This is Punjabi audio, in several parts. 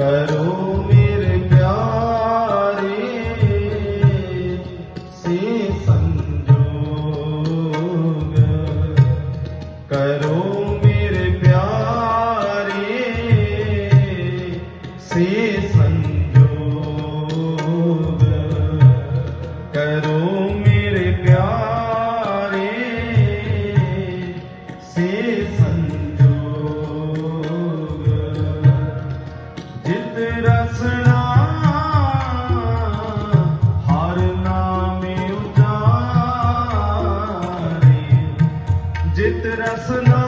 करो मेरु प्यारी से संजो करो मेर प्यारी से स ਜਿਤ ਰਸਨਾ ਹਰ ਨਾਮੇ ਉਚਾਰੇ ਜਿਤ ਰਸਨਾ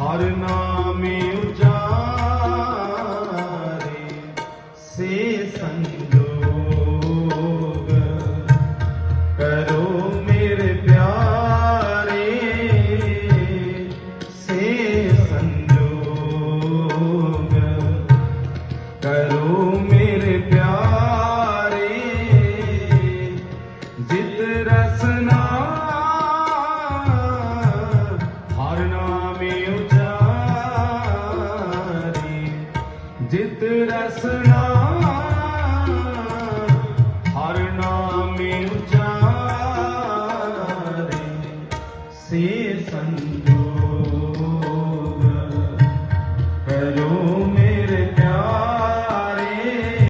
ਹਰ ਨਾਮੇ ਉਚਾਰੇ ਸੇ ਸੰਗ ਜਿਤ ਰਸਨਾ ਹਰ ਨਾਮੇ ਉਚਾਰੇ ਸੇ ਸੰਜੋਗ